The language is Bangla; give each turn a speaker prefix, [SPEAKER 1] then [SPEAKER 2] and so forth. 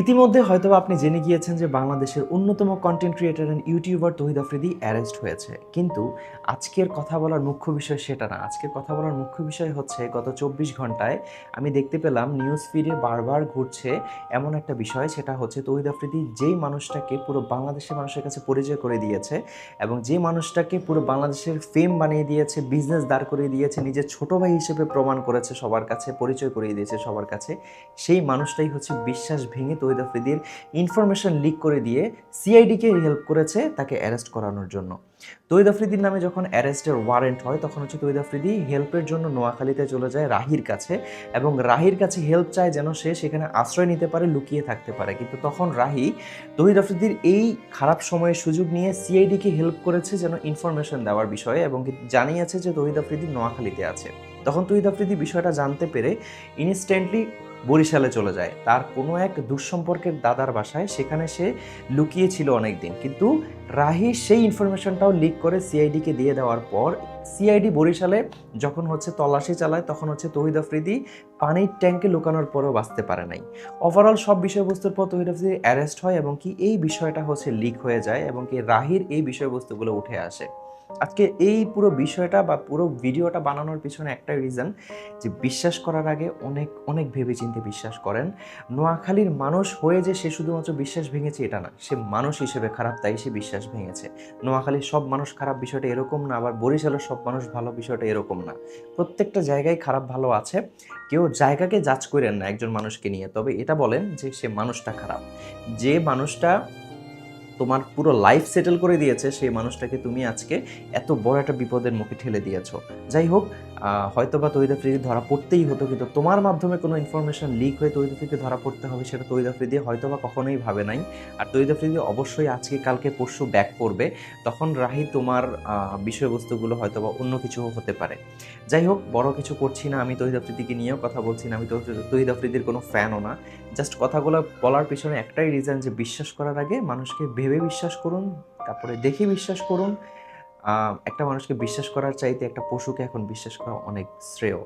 [SPEAKER 1] ইতিমধ্যে হয়তো আপনি জেনে গিয়েছেন যে বাংলাদেশের অন্যতম content creator and YouTuber Tohid Afridi arrest হয়েছে। কিন্তু আজকের কথা বলার মুখ্য বিষয় সেটা না। আজকের কথা বলার মুখ্য বিষয় হচ্ছে, গত চব্বিশ ঘন্টায় আমি দেখতে পেলাম নিউজ ফিডে বারবার ঘুরছে এমন একটা বিষয়, সেটা হচ্ছে তহিদ আফ্রিদি যেই মানুষটাকে পুরো বাংলাদেশের মানুষের কাছে পরিচয় করে দিয়েছে এবং যে মানুষটাকে পুরো বাংলাদেশের ফেম বানিয়ে দিয়েছে বিজনেস দাঁড় করিয়ে দিয়েছে, নিজের ছোট ভাই হিসেবে প্রমাণ করেছে, সবার কাছে পরিচয় করিয়ে দিয়েছে সবার কাছে, সেই মানুষটাই হচ্ছে বিশ্বাস ভেঙে তহিদ আফ্রিদির ইনফরমেশন লিক করে দিয়ে সিআইডিকে হেল্প করেছে তাকে অ্যারেস্ট করানোর জন্য। তহিদ আফ্রিদির নামে যখন অ্যারেস্টের ওয়ারেন্ট হয়, তখন হচ্ছে তহিদ আফ্রিদি হেল্পের জন্য নোয়াখালীতে চলে যায় রাহির কাছে এবং রাহির কাছে হেল্প চায় যেন সে সেখানে আশ্রয় নিতে পারে, লুকিয়ে থাকতে পারে। কিন্তু তখন রাহি তহিদ আফ্রিদির এই খারাপ সময়ের সুযোগ নিয়ে সিআইডিকে হেল্প করেছে যেন ইনফরমেশন দেওয়ার বিষয়ে এবং জানিয়েছে যে তহিদ আফ্রিদি নোয়াখালীতে আছে। তখন তহিদ আফ্রিদি বিষয়টা জানতে পেরে ইনস্ট্যান্টলি বরিশালে চলে যায়। তার কোনো এক দুঃসম্পর্কের দাদার বাসায় সেখানে সে লুকিয়ে ছিল অনেকদিন। কিন্তু রাহি সেই ইনফরমেশনটাও লিক করে সিআইডিকে দিয়ে দেওয়ার পর সিআইডি বরিশালে যখন হচ্ছে তল্লাশি চালায়, তখন হচ্ছে তহিদ আফ্রিদি পানির ট্যাঙ্কে লুকানোর পরেও বাঁচতে পারে নাই। ওভারঅল সব বিষয়বস্তুর পর তহিদ আফ্রিদি অ্যারেস্ট হয় এবং কি এই বিষয়টা হচ্ছে লিক হয়ে যায় এবং কি রাহির এই বিষয়বস্তুগুলো উঠে আসে। আজকে এই পুরো বিষয়টা বা পুরো ভিডিওটা বানানোর পিছনে একটাই রিজন যে বিশ্বাস করার আগে অনেক অনেক ভেবেচিন্তে বিশ্বাস করেন। নোয়াখালীর মানুষ হয়ে যে সে শুধুমাত্র বিশ্বাস ভেঙেছে এটা না, সে মানুষ হিসেবে খারাপ তাই সে বিশ্বাস ভেঙেছে। নোয়াখালীর সব মানুষ খারাপ বিষয়টা এরকম না, আবার বরিশালের সব মানুষ ভালো বিষয়টা এরকম না। প্রত্যেকটা জায়গায় খারাপ ভালো আছে, কেউ জায়গাকে জাজ করেন না একজন মানুষকে নিয়ে। তবে এটা বলেন যে সে মানুষটা খারাপ। যে মানুষটা তোমার পুরো লাইফ সেটেল করে দিয়েছে, সেই মানুষটাকে তুমি আজকে এত বড় একটা বিপদের মুখে ঠেলে দিয়েছ। যাই হোক হয়তো বা ফ্রিদি ধরা পড়তেই হতো, কিন্তু তোমার মাধ্যমে কোনো ইনফরমেশন লিক হয়ে তৈদা ফ্রিদি ধরা পড়তে হবে, সেটা তৈদা ফ্রিদি হয়তো বা কখনোই ভাবে নাই। আর তৈদা ফ্রিদি অবশ্যই আজকে, কালকে, পরশু ব্যাক করবে। তখন রাহি তোমার বিষয়বস্তুগুলো হয়তো বা অন্য কিছু হতে পারে। যাই হোক, বড় কিছু করছি না আমি তহিদ আফ্রিদিকে নিয়েও, কথা বলছি না আমি তহিদ- তহিদ আফ্রিদির কোনো ফ্যানও না। জাস্ট কথাগুলো বলার পিছনে একটাই রিজন যে, বিশ্বাস করার আগে মানুষকে ভেবে বিশ্বাস করুন, তারপরে দেখে বিশ্বাস করুন একটা মানুষকে বিশ্বাস করার চাইতে একটা পশুকে এখন বিশ্বাস করা অনেক শ্রেয়।